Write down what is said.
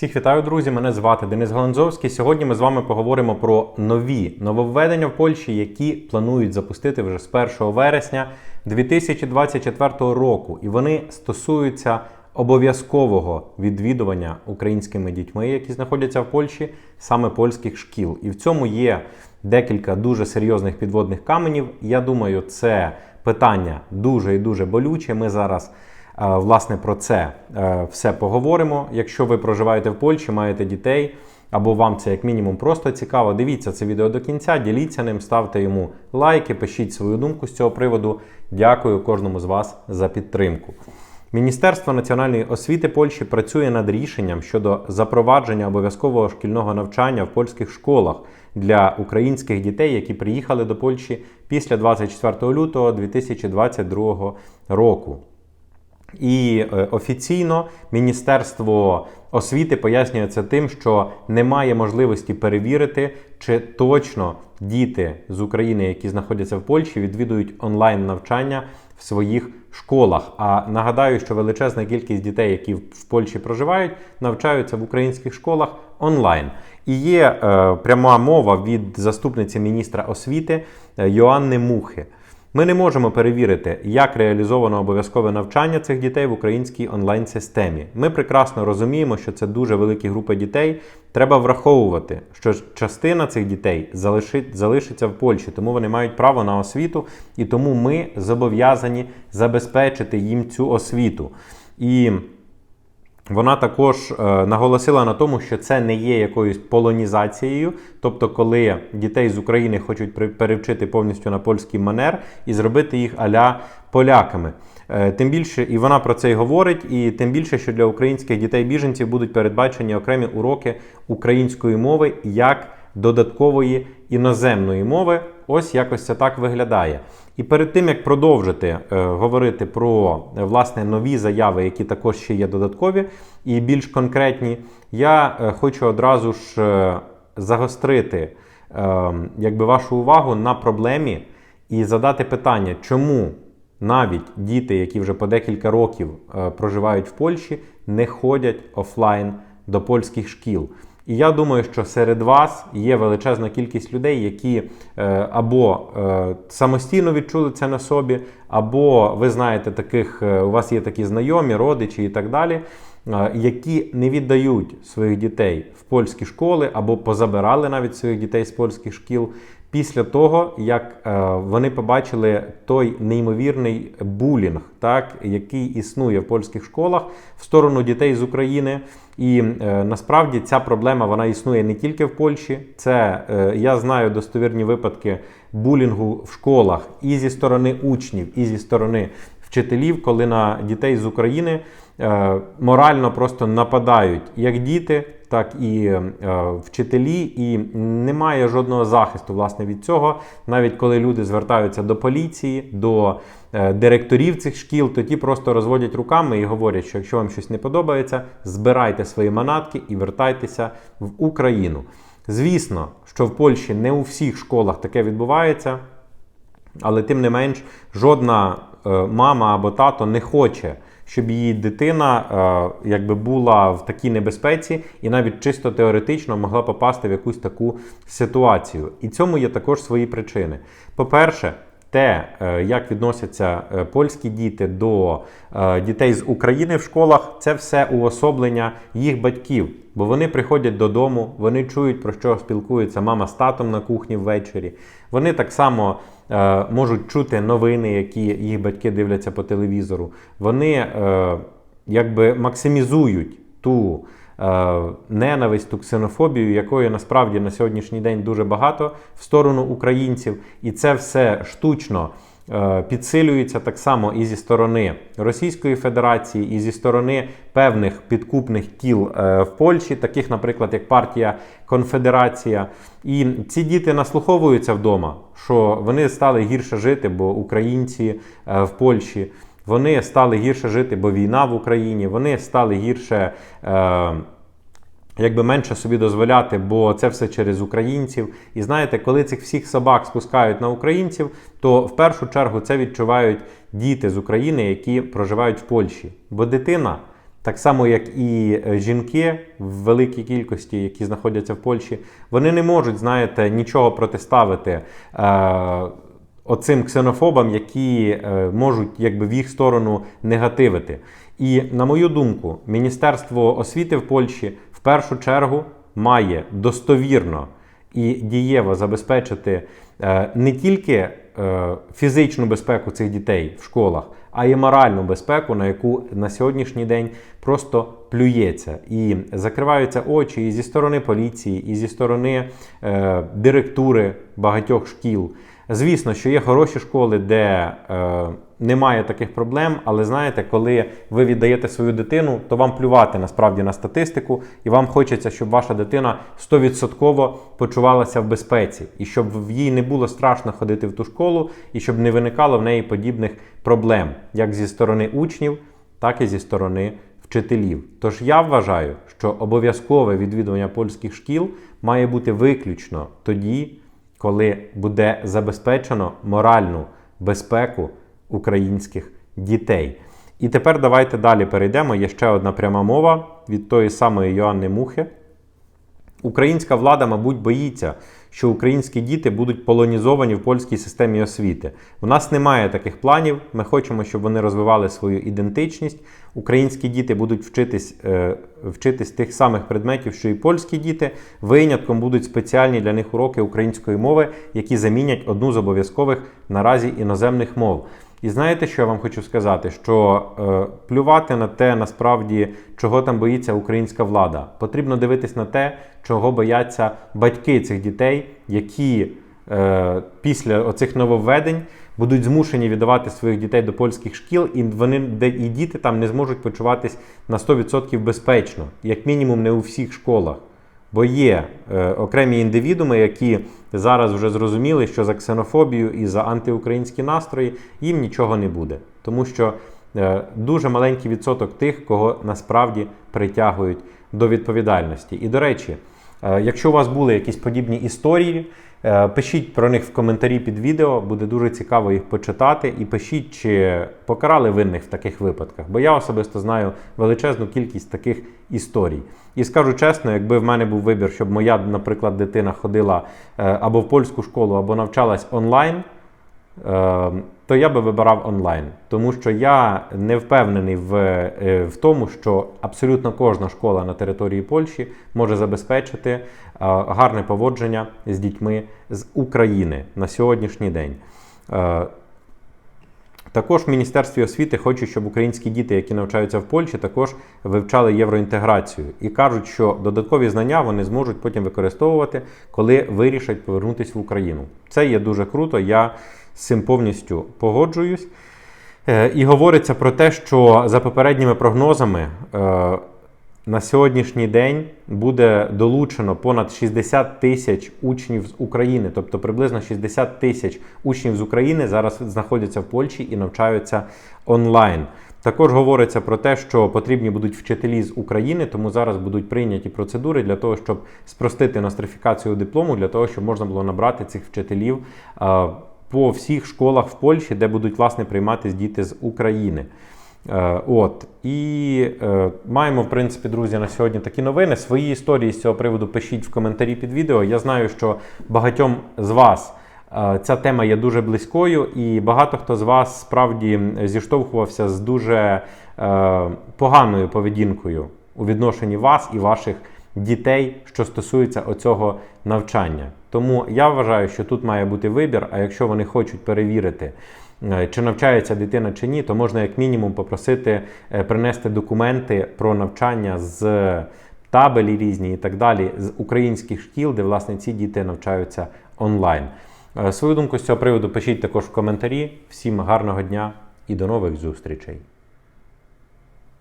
Всіх вітаю, друзі! Мене звати Денис Галанзовський. Сьогодні ми з вами поговоримо про нові нововведення в Польщі, які планують запустити вже з 1 вересня 2024 року. І вони стосуються обов'язкового відвідування українськими дітьми, які знаходяться в Польщі, саме польських шкіл. І в цьому є декілька дуже серйозних підводних каменів. Я думаю, це питання дуже і дуже болюче. Ми зараз. Власне, про це е, все поговоримо. Якщо ви проживаєте в Польщі, маєте дітей, або вам це як мінімум просто цікаво, дивіться це відео до кінця, діліться ним, ставте йому лайки, пишіть свою думку з цього приводу. Дякую кожному з вас за підтримку. Міністерство національної освіти Польщі працює над рішенням щодо запровадження обов'язкового шкільного навчання в польських школах для українських дітей, які приїхали до Польщі після 24 лютого 2022 року. І е, офіційно Міністерство освіти пояснює це тим, що немає можливості перевірити, чи точно діти з України, які знаходяться в Польщі, відвідують онлайн навчання в своїх школах. А нагадаю, що величезна кількість дітей, які в Польщі проживають, навчаються в українських школах онлайн. І є е, пряма мова від заступниці міністра освіти е, Йоанни Мухи. Ми не можемо перевірити, як реалізовано обов'язкове навчання цих дітей в українській онлайн-системі. Ми прекрасно розуміємо, що це дуже великі групи дітей. Треба враховувати, що частина цих дітей залишить, залишиться в Польщі, тому вони мають право на освіту, і тому ми зобов'язані забезпечити їм цю освіту. І вона також е, наголосила на тому, що це не є якоюсь полонізацією, тобто, коли дітей з України хочуть перевчити повністю на польський манер і зробити їх аля поляками. Е, Тим більше, і вона про це й говорить, і тим більше, що для українських дітей-біженців будуть передбачені окремі уроки української мови як додаткової іноземної мови. Ось якось це так виглядає. І перед тим як продовжити е, говорити про е, власне нові заяви, які також ще є додаткові і більш конкретні, я е, хочу одразу ж е, загострити е, якби вашу увагу на проблемі і задати питання, чому навіть діти, які вже по декілька років е, проживають в Польщі, не ходять офлайн до польських шкіл. І я думаю, що серед вас є величезна кількість людей, які е, або е, самостійно відчули це на собі, або ви знаєте таких, е, у вас є такі знайомі, родичі і так далі, які не віддають своїх дітей в польські школи або позабирали навіть своїх дітей з польських шкіл. Після того, як е, вони побачили той неймовірний булінг, так, який існує в польських школах в сторону дітей з України. І е, насправді ця проблема вона існує не тільки в Польщі. Це е, я знаю достовірні випадки булінгу в школах і зі сторони учнів, і зі сторони вчителів, коли на дітей з України морально просто нападають як діти, так і е, вчителі, і немає жодного захисту власне від цього. Навіть коли люди звертаються до поліції, до е, директорів цих шкіл, то ті просто розводять руками і говорять, що якщо вам щось не подобається, збирайте свої манатки і вертайтеся в Україну. Звісно, що в Польщі не у всіх школах таке відбувається. Але тим не менш, жодна е, мама або тато не хоче, щоб її дитина е, якби була в такій небезпеці і навіть чисто теоретично могла попасти в якусь таку ситуацію. І цьому є також свої причини. По-перше, те, е, як відносяться е, польські діти до дітей з України в школах, це все уособлення їх батьків. Бо вони приходять додому, вони чують, про що спілкується мама з татом на кухні ввечері. Вони так само можуть чути новини, які їх батьки дивляться по телевізору. Вони е, якби максимізують ту е, ненависть, ту ксенофобію, якої насправді на сьогоднішній день дуже багато в сторону українців, і це все штучно. Е, Підсилюється так само і зі сторони Російської Федерації, і зі сторони певних підкупних кіл е, в Польщі, таких, наприклад, як партія Конфедерація. І ці діти наслуховуються вдома, що вони стали гірше жити, бо українці е, в Польщі. Вони стали гірше жити, бо війна в Україні. Вони стали гірше, якби менше собі дозволяти, бо це все через українців. І знаєте, коли цих всіх собак спускають на українців, то в першу чергу це відчувають діти з України, які проживають в Польщі. Бо дитина так само як і е, жінки в великій кількості, які знаходяться в Польщі, вони не можуть, знаєте, нічого протиставити. Е, Оцим ксенофобам, які е, можуть якби в їх сторону негативити. І на мою думку, Міністерство освіти в Польщі в першу чергу має достовірно і дієво забезпечити е, не тільки е, фізичну безпеку цих дітей в школах, а й моральну безпеку, на яку на сьогоднішній день просто плюється. І закриваються очі і зі сторони поліції, і зі сторони е, директури багатьох шкіл. Звісно, що є хороші школи, де е, немає таких проблем, але знаєте, коли ви віддаєте свою дитину, то вам плювати насправді на статистику, і вам хочеться, щоб ваша дитина 100% почувалася в безпеці, і щоб їй не було страшно ходити в ту школу, і щоб не виникало в неї подібних проблем, як зі сторони учнів, так і зі сторони вчителів. Тож я вважаю, що обов'язкове відвідування польських шкіл має бути виключно тоді коли буде забезпечено моральну безпеку українських дітей. І тепер давайте далі перейдемо. Є ще одна пряма мова від тої самої Йоанни Мухи. Українська влада, мабуть, боїться, що українські діти будуть полонізовані в польській системі освіти. У нас немає таких планів. Ми хочемо, щоб вони розвивали свою ідентичність. Українські діти будуть вчитись, е, вчитись тих самих предметів, що і польські діти. Винятком будуть спеціальні для них уроки української мови, які замінять одну з обов'язкових наразі іноземних мов. І знаєте, що я вам хочу сказати? Що е, плювати на те, насправді, чого там боїться українська влада. Потрібно дивитись на те, чого бояться батьки цих дітей, які е, після оцих нововведень будуть змушені віддавати своїх дітей до польських шкіл, і вони де і діти там не зможуть почуватись на 100% безпечно, як мінімум, не у всіх школах. Бо є е, окремі індивідуми, які зараз вже зрозуміли, що за ксенофобію і за антиукраїнські настрої їм нічого не буде. Тому що е, дуже маленький відсоток тих, кого насправді притягують до відповідальності. І до речі, е, якщо у вас були якісь подібні історії, пишіть про них в коментарі під відео, буде дуже цікаво їх почитати. І пишіть, чи покарали винних в таких випадках. Бо я особисто знаю величезну кількість таких історій. І скажу чесно, якби в мене був вибір, щоб моя, наприклад, дитина ходила е, або в польську школу, або навчалась онлайн, е, то я би вибирав онлайн. Тому що я не впевнений в, е, в тому, що абсолютно кожна школа на території Польщі може забезпечити е, гарне поводження з дітьми з України на сьогоднішній день. Е, також в Міністерстві освіти хочуть, щоб українські діти, які навчаються в Польщі, також вивчали євроінтеграцію і кажуть, що додаткові знання вони зможуть потім використовувати, коли вирішать повернутися в Україну. Це є дуже круто. Я цим повністю погоджуюсь. Е, І говориться про те, що за попередніми прогнозами е, на сьогоднішній день буде долучено понад 60 тисяч учнів з України, тобто приблизно 60 тисяч учнів з України зараз знаходяться в Польщі і навчаються онлайн. Також говориться про те, що потрібні будуть вчителі з України, тому зараз будуть прийняті процедури для того, щоб спростити нострифікацію диплому, для того, щоб можна було набрати цих вчителів е, по всіх школах в Польщі, де будуть власне прийматись діти з України. Е, От і е, маємо, в принципі, друзі, на сьогодні такі новини. Свої історії з цього приводу пишіть в коментарі під відео. Я знаю, що багатьом з вас е, ця тема є дуже близькою, і багато хто з вас справді зіштовхувався з дуже е, поганою поведінкою у відношенні вас і ваших дітей, що стосується оцього навчання. Тому я вважаю, що тут має бути вибір. А якщо вони хочуть перевірити, е, чи навчається дитина чи ні, то можна як мінімум попросити е, принести документи про навчання з табелі різні і так далі з українських шкіл, де власне ці діти навчаються онлайн. Е, Свою думку з цього приводу пишіть також в коментарі. Всім гарного дня і до нових зустрічей!